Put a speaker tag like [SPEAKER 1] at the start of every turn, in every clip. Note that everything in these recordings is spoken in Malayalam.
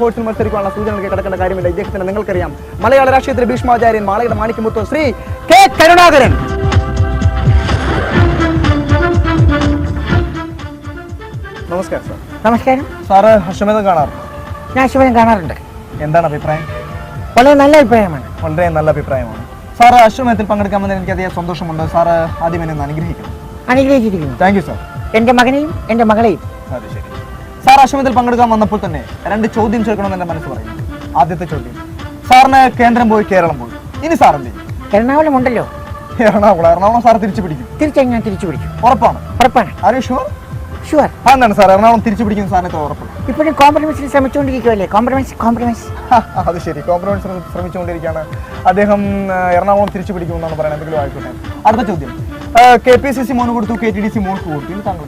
[SPEAKER 1] സ്പോർട്സിൽ മത്സരിക്കാനുള്ള സൂചനകൾ കിടക്കേണ്ട കാര്യമില്ല. ഇദ്ദേഹത്തിന് നിങ്ങൾക്കറിയാം. മലയാള രാഷ്ട്രീയത്തിലെ ഭീഷ്മാചാര്യൻ മാളയുടെ മാണിക്യമുത്തു ശ്രീ കെ കരുണാകരൻ. നമസ്കാരം സാർ.
[SPEAKER 2] നമസ്കാരം.
[SPEAKER 1] സാറ് അശ്വമേധം കാണാറുണ്ട്?
[SPEAKER 2] ഞാൻ ശിവൻ കാണാറുണ്ട്.
[SPEAKER 1] എന്താണ് അഭിപ്രായം?
[SPEAKER 2] വളരെ നല്ല അഭിപ്രായമാണ്.
[SPEAKER 1] വളരെ നല്ല അഭിപ്രായമാണ്. സാറ് അശ്വമേധത്തിൽ പങ്കെടുക്കാൻ പങ്കെടുക്കാമെന്ന് എനിക്ക് അധികം സന്തോഷമുണ്ട്. സാറ് ആദ്യം എന്നെ അനുഗ്രഹിക്കുന്നു
[SPEAKER 2] അനുഗ്രഹിച്ചിരിക്കുന്നു.
[SPEAKER 1] താങ്ക് യു സാർ
[SPEAKER 2] എന്റെ മകനെയും എന്റെ മകളെയും.
[SPEAKER 1] അതെ ശരി. സാർ അശ്വമത്തിൽ പങ്കെടുക്കാൻ വന്നപ്പോൾ തന്നെ രണ്ട് ചോദ്യം ചോദിക്കണമെന്ന് എന്റെ മനസ്സ് പറയും ആദ്യത്തെ ചോദ്യം സാറിന് കേന്ദ്രം പോയി കേരളം പോയി. ഇനി സാറിന്റെ
[SPEAKER 2] എറണാകുളം ഉണ്ടല്ലോ.
[SPEAKER 1] എറണാകുളം എറണാകുളം സാർ തിരിച്ചു പിടിക്കും.
[SPEAKER 2] തിരിച്ചു ഞാൻ തിരിച്ചു പിടിക്കും.
[SPEAKER 1] ഉറപ്പാണ്?
[SPEAKER 2] ഉറപ്പാണ്.
[SPEAKER 1] ആരും ഷുവർ
[SPEAKER 2] ഷുവർ
[SPEAKER 1] അതെന്താണ് സാർ എറണാകുളം തിരിച്ചു പിടിക്കുന്ന സാറിന് ഉറപ്പ്?
[SPEAKER 2] ഇപ്പോഴും കോംപ്രമൈസിൽ ശ്രമിച്ചുകൊണ്ടിരിക്കുകയല്ലേ കോംപ്രമൈസ് കോംപ്രമൈസ്
[SPEAKER 1] അത് ശരി. കോംപ്രമൈസ് ശ്രമിച്ചുകൊണ്ടിരിക്കുകയാണ്. അദ്ദേഹം എറണാകുളം തിരിച്ചു പിടിക്കുമെന്നാണ് പറയുന്നത്. എന്തെങ്കിലും ആയിക്കോട്ടെ. അടുത്ത ചോദ്യം. കെ പി സി സി മോന് കൊടുത്തു കെ ടി ഡി സി മോൾക്ക് കൊടുത്തു. താങ്കൾ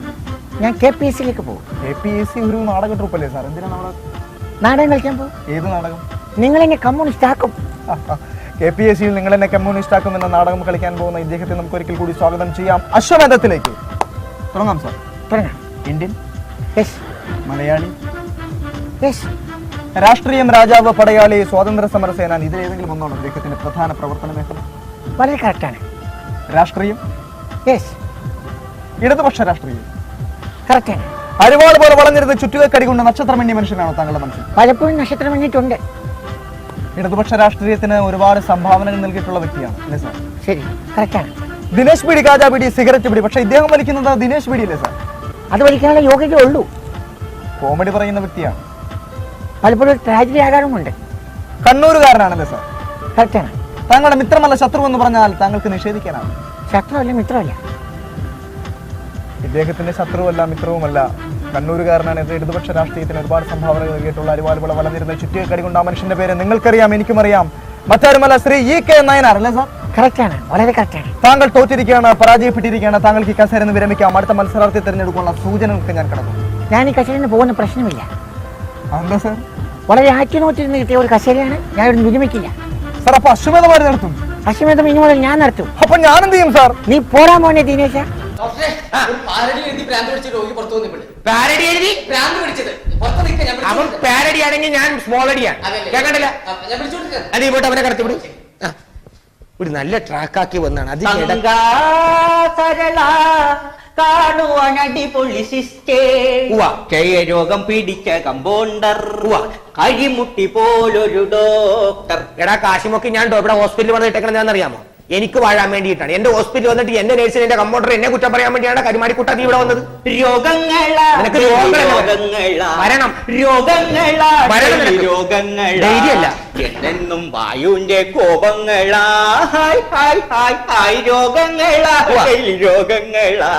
[SPEAKER 2] ഞാൻ കെ പി എസ് സിയിലേക്ക് പോകും.
[SPEAKER 1] പി എസ് സി ഒരു നാടക ട്രൂപ്പല്ലേ സാർ എന്തിനാണ് നമ്മൾ
[SPEAKER 2] നാടകം കളിക്കാൻ പോകും?
[SPEAKER 1] ഏത് നാടകം?
[SPEAKER 2] നിങ്ങൾ എന്നെ കമ്മ്യൂണിസ്റ്റ് ആക്കും.
[SPEAKER 1] കെ പി എസ് സിയിൽ നിങ്ങൾ എന്നെ കമ്മ്യൂണിസ്റ്റ് ആക്കും എന്ന നാടകം കളിക്കാൻ പോകുന്ന ഇദ്ദേഹത്തെ നമുക്ക് ഒരിക്കൽ കൂടി സ്വാഗതം ചെയ്യാം. അശ്വമേധത്തിലേക്ക്. തുടങ്ങാം സാർ.
[SPEAKER 2] തുടങ്ങാം.
[SPEAKER 1] Indian
[SPEAKER 2] yes.
[SPEAKER 1] മലയാളി
[SPEAKER 2] യെസ്.
[SPEAKER 1] രാഷ്ട്രീയം രാജാവ് പടയാളി സ്വാതന്ത്ര്യ സമര സേനാനി ഇതിൽ ഏതെങ്കിലും ഒന്നാണ് അദ്ദേഹത്തിന്റെ പ്രധാന പ്രവർത്തന മേഖല?
[SPEAKER 2] വളരെ കറക്റ്റാണ്
[SPEAKER 1] രാഷ്ട്രീയം?
[SPEAKER 2] യെസ്.
[SPEAKER 1] ഇടതുപക്ഷ രാഷ്ട്രീയം?
[SPEAKER 2] കറക്റ്റാണ്
[SPEAKER 1] അരിവാൾ പോലെ വളഞ്ഞിരുന്ന് ചുറ്റുകക്കടി കൊണ്ട് മനുഷ്യനാണോ താങ്കളുടെ മനുഷ്യൻ?
[SPEAKER 2] പലപ്പോഴും നക്ഷത്രം വേണ്ടിയിട്ടുണ്ട്.
[SPEAKER 1] ഇടതുപക്ഷ രാഷ്ട്രീയത്തിന് ഒരുപാട് സംഭാവനകൾ നൽകിയിട്ടുള്ള വ്യക്തിയാണ്. സാർ?
[SPEAKER 2] ശരി. കറക്റ്റാണ്
[SPEAKER 1] ദിനേശ് പിടി കാജാ പിടി സിഗരറ്റ് പിടി. പക്ഷെ ഇദ്ദേഹം വലിക്കുന്നത് ദിനേശ് അല്ലേ സാർ?
[SPEAKER 2] അത് വലിക്കാനുള്ള യോഗ്യത ഉള്ളൂ.
[SPEAKER 1] കോമഡി പറയുന്ന വ്യക്തിയാണ്.
[SPEAKER 2] പലപ്പോഴും ട്രാജഡി ആകാറുമുണ്ട്.
[SPEAKER 1] കണ്ണൂരുകാരനാണല്ലേ സാർ?
[SPEAKER 2] കറക്റ്റാണ്
[SPEAKER 1] താങ്കളുടെ മിത്രമല്ല ശത്രു എന്ന് പറഞ്ഞാൽ താങ്കൾക്ക് നിഷേധിക്കാനാണ്.
[SPEAKER 2] ശത്രുവല്ല മിത്രമല്ല
[SPEAKER 1] ഇദ്ദേഹത്തിന്റെ ശത്രുവല്ല മിത്രവുമല്ല. കണ്ണൂരുകാരനാണ് ഇത്. ഇടതുപക്ഷ രാഷ്ട്രീയത്തിന് ഒരുപാട് സംഭാവനകൾ നൽകിയിട്ടുള്ള അരിവാലുകളെ വളർന്നിരുന്ന ചുറ്റികക്കടി കൊണ്ട് ആ മനുഷ്യന്റെ പേര് നിങ്ങൾക്കറിയാം എനിക്കും അറിയാം മറ്റാരുമല്ല ശ്രീ ഇ കെ നയനാർ അല്ലേ സാർ?
[SPEAKER 2] കറക്റ്റാണ് വളരെ കറക്റ്റാണ്.
[SPEAKER 1] താങ്കൾ തോറ്റിരിക്കുകയാണ് പരാജയപ്പെട്ടിരിക്കുകയാണ്. താങ്കൾക്ക് ഈ കസേര നിന്ന് വിരമിക്കാം. അടുത്ത മത്സരാർത്ഥി തിരഞ്ഞെടുക്കാനുള്ള സൂചനകൾക്ക് ഞാൻ കിടക്കും
[SPEAKER 2] ഞാൻ ഈ കസേരയിൽ പോകുന്ന പ്രശ്നമില്ല.
[SPEAKER 1] എന്താ സാർ.
[SPEAKER 2] വളരെ ആറ്റുനോറ്റിരുന്ന് കിട്ടിയ ഒരു കസേരയാണ് ഞാൻ ഇവിടെ വിരമിക്കില്ല.
[SPEAKER 1] സാർ അപ്പൊ അശ്വമേധമാര് നടത്തും.
[SPEAKER 2] അശ്വമേധം ഇനി മുതൽ ഞാൻ നടത്തും.
[SPEAKER 1] അപ്പൊ ഞാൻ എന്ത് ചെയ്യും സാർ?
[SPEAKER 2] നീ പോരാ മോനെ ദിനേശ.
[SPEAKER 3] പാരഡി എഴുതി
[SPEAKER 4] അവൻ പാരഡി ആണെങ്കിൽ ഞാൻ സ്മോൾ അടിയാണ് കേക്കണ്ടല്ല പോയിട്ട് അവനെ കടത്തി വിടും. ഒരു നല്ല ട്രാക്കാക്കി വന്നാണ്. അത്.
[SPEAKER 5] രോഗം പിടിച്ച കമ്പോണ്ടർ. കഴിമുട്ടി പോലൊരു ഡോക്ടർ.
[SPEAKER 4] എടാ കാശിമൊക്കെ ഞാൻ ഡോ- ഇവിടെ ഹോസ്പിറ്റലിൽ വന്നിട്ടേക്കണെന്ന് അറിയാമോ? എനിക്ക് വാഴാൻ വേണ്ടിയിട്ടാണ് എന്റെ ഹോസ്പിറ്റലിൽ വന്നിട്ട് എന്റെ നേഴ്സിന് എന്റെ കമ്പൗണ്ടർ എന്നെ കുറ്റം പറയാൻ വേണ്ടിയാണ് കരിമാടിക്കുട്ട നീ ഇവിടെ വന്നത്
[SPEAKER 5] രോഗങ്ങൾ
[SPEAKER 4] വരണം. നിനക്ക്. ധൈര്യമല്ല.
[SPEAKER 5] എന്നെന്നും വായുവിന്റെ കോപങ്ങളാ. ഹായ് ഹായ് ഹായ് ഹായ് രോഗങ്ങളാ.
[SPEAKER 4] ഉവ്വ.
[SPEAKER 5] രോഗങ്ങളാ.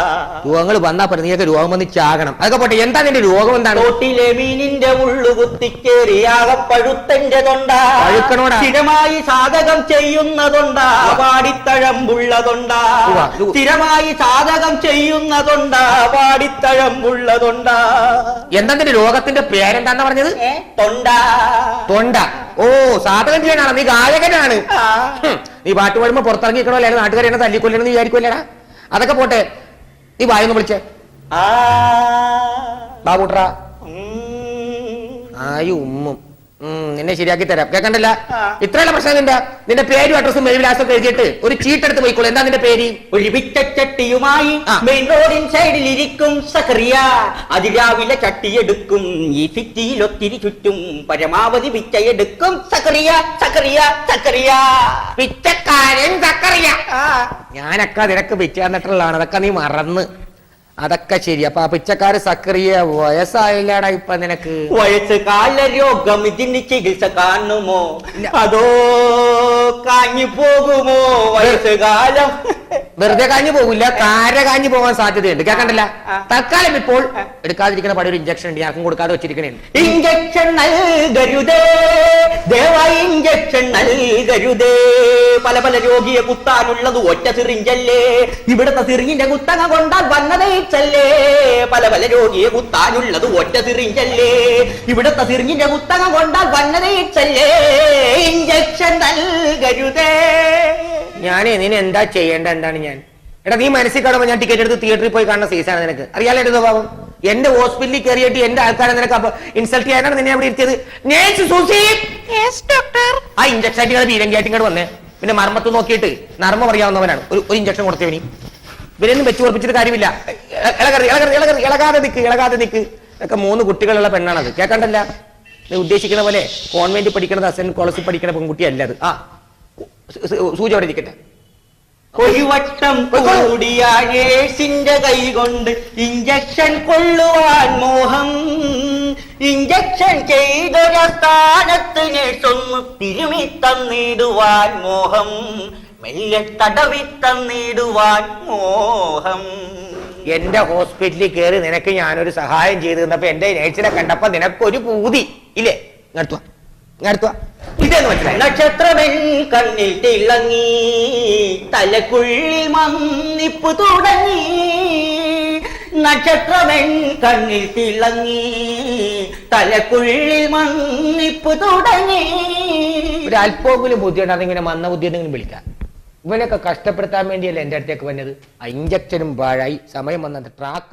[SPEAKER 4] രോഗങ്ങൾ വന്നാ പറഞ്ഞു നീയൊക്കെ രോഗം വന്ന് ചാകണം. അതൊക്കെ പോട്ടെ എന്താ നിന്റെ രോഗം എന്താണ്?
[SPEAKER 5] തോട്ടിലെ മീനിന്റെ ഉള്ളു കുത്തിക്കേറിയാകെ പഴുത്തന്റെ തൊണ്ടാ.
[SPEAKER 4] പഴുക്കണോടാ.
[SPEAKER 5] സ്ഥിരമായി സാധകം ചെയ്യുന്നതൊണ്ടാ. പാടിത്തഴമ്പുള്ളതൊണ്ടാ
[SPEAKER 4] ഉവ്വ. ഇത്
[SPEAKER 5] സ്ഥിരമായി സാധകം ചെയ്യുന്നതൊണ്ടാ. പാടിത്തഴമ്പുള്ളതൊണ്ടാ
[SPEAKER 4] എന്താ നിന്റെ രോഗത്തിന്റെ പേരെന്താന്ന് പറഞ്ഞത്?
[SPEAKER 5] ഏ? തൊണ്ടാ.
[SPEAKER 4] തൊണ്ട. ഓ സാധകം ചെയ്യാനാണ് നീ ഗായകനാണ്. നീ പാട്ട് പാടുമ്പോ പുറത്തിറങ്ങിക്കണോ അല്ലാതെ നാട്ടുകാരെ എന്നെ തല്ലിക്കൊല്ലെന്ന് വിചാരിക്കുമല്ലേടാ അതൊക്കെ പോട്ടെ. നീ വായൊന്ന് വിളിച്ചേ.
[SPEAKER 5] ആ.
[SPEAKER 4] ആയി ഉമ്മും. നിന്നെ ശരിയാക്കി തരാം. കേക്കണ്ടല്ല. ഇത്രയുള്ള പ്രശ്നം നിന്റെ നിന്റെ പേരും അഡ്രസ്സും മെയിൽ ഒക്കെ എഴുതിയിട്ട് ഒരു ചീട്ട് എടുത്ത് പോയിക്കോളൂ. എന്താ നിന്റെ പേര്?
[SPEAKER 5] ഒരു വിറ്റച്ചട്ടിയുമായി മെയിൻ റോഡിൻ സൈഡിൽ ഇരിക്കും സഹറിയ അതിരാവിലെ ചട്ടിയെടുക്കും ഈ സിറ്റിയിൽ ഒത്തിരി ചുറ്റും. പരമാവധി വിറ്റയെടുക്കും സഹറിയ സഹറിയ സഹറിയ
[SPEAKER 4] പിച്ചക്കാരൻ സക്കറിയ ഞാനൊക്കെ നിനക്ക് പിച്ച തന്നിട്ടുള്ളതാണ്. അതൊക്കെ നീ മറന്ന്. അതൊക്കെ ശരി അപ്പൊ ആ പിച്ചക്കാര് സക്രിയ വയസ്സായില്ലടാ ഇപ്പൊ നിനക്ക്?
[SPEAKER 5] വയസ്സ് കാല രോഗം ഇതിന് ചികിത്സ കാണുമോ. അതോ കാഞ്ഞു പോകുമോ? വയസ്സ് കാലം.
[SPEAKER 4] വെറുതെ കാഞ്ഞു പോകില്ല താര കാഞ്ഞു പോകാൻ സാധ്യതയുണ്ട്. കേക്കണ്ടല്ല?
[SPEAKER 5] ആ.
[SPEAKER 4] തൽക്കാലം ഇപ്പോൾ എടുക്കാതിരിക്കുന്ന പടി ഒരു ഇഞ്ചക്ഷൻ ഉണ്ട്. ആർക്കും കൊടുക്കാതെ വെച്ചിരിക്കണേ
[SPEAKER 5] ഇഞ്ചക്ഷൻ നൽകരുതേ ദയവായി ഇഞ്ചക്ഷൻ നൽകരുതേ. പല പല രോഗിയെ കുത്താനുള്ളത് ഒറ്റ സിറിഞ്ചല്ലേ. ഇവിടുത്തെ സിറിഞ്ചിന്റെ കുത്തക കൊണ്ടാൽ വന്നതേച്ചല്ലേ പല പല രോഗിയെ കുത്താനുള്ളത് ഒറ്റ സിറിഞ്ചല്ലേ. ഇവിടുത്തെ സിറിഞ്ചിന്റെ കുത്തക കൊണ്ടാൽ വന്നതേ ചല്ലേ. ഇഞ്ചക്ഷൻ നൽകരുതേ.
[SPEAKER 4] ഞാനേ നിന്നെ എന്താ ചെയ്യേണ്ട എന്താണ് ഞാൻ? എടാ നീ മനസ്സിൽ കാണുമ്പോൾ ഞാൻ ടിക്കറ്റ് എടുത്ത് തിയേറ്ററിൽ പോയി കാണുന്ന സീസാണ് നിനക്ക്. അറിയാലോ സ്വഭാവം? എന്റെ ഹോസ്പിറ്റലിൽ കയറിയിട്ട് എന്റെ ആൾക്കാരെ നിനക്ക് അപ്പൊ ഇൻസൾട്ട് ചെയ്യാനാണ് നിന്നെ അവിടെ ഇരുത്തിയത്. Nurse Susie! ആ ഇഞ്ചക്ഷൻ ആയിട്ട് ഇങ്ങോട്ട് വന്നേ. പിന്നെ മർമ്മത്ത് നോക്കിയിട്ട് നർമ്മം അറിയാവുന്നവനാണ്. ഒരു ഒരു ഇഞ്ചക്ഷൻ കൊടുത്തവനി ഇവരൊന്നും വെച്ച് ഉറപ്പിച്ചിട്ട് കാര്യമില്ല. ഇളകറി ഇളകറി ഇളകറി ഇളകാതെ നിൽക്ക് ഇളകാതെ നിൽക്ക് ഇതൊക്കെ മൂന്ന് കുട്ടികളുള്ള പെണ്ണാണത്. കേൾക്കണ്ടല്ല? നീ ഉദ്ദേശിക്കുന്ന പോലെ കോൺവെന്റ് പഠിക്കണത് അസൻ കോളേജിൽ പഠിക്കണ പെൺകുട്ടിയല്ല അത്. ആ സൂചി അവിടെ നിൽക്കട്ടെ
[SPEAKER 5] ഒരു വട്ടം കൂടിയാഴേസിന്റെ കൈ കൊണ്ട് ഇഞ്ചക്ഷൻ കൊള്ളുവാൻ മോഹം. ഇഞ്ചക്ഷൻ ചെയ്തൊരു സ്ഥാനത്ത് നേഴ്സൊന്ന് തിരുമി തന്നിടുവാൻ മോഹം. മെല്ലെ തടവി തന്നിടുവാൻ മോഹം.
[SPEAKER 4] എന്റെ ഹോസ്പിറ്റലിൽ കയറി നിനക്ക് ഞാനൊരു സഹായം ചെയ്തു തന്നപ്പോ എന്റെ നേഴ്സിനെ കണ്ടപ്പോ നിനക്കൊരു പൂതി. ഇല്ലേ? മനസ്സിലായി
[SPEAKER 5] നക്ഷത്രമെൻ കണ്ണിൽ തിളങ്ങി തലക്കുള്ളിൽ മന്നിപ്പ് തുടങ്ങി. നക്ഷത്രമെൻ കണ്ണിൽ തിളങ്ങി തലക്കുള്ളിൽ മന്നിപ്പ് തുടങ്ങി.
[SPEAKER 4] ഒരു അല്പമെങ്കിലും ബുദ്ധി അതിങ്ങനെ മന്ന ബുദ്ധി എന്തെങ്കിലും വിളിക്കാം. ഇവനൊക്കെ കഷ്ടപ്പെടുത്താൻ വേണ്ടിയല്ലേ എന്റെ അടുത്തേക്ക് വന്നത്? ആ ഇഞ്ചക്ഷനും പാഴായി. സമയം വന്നത്. ട്രാക്ക്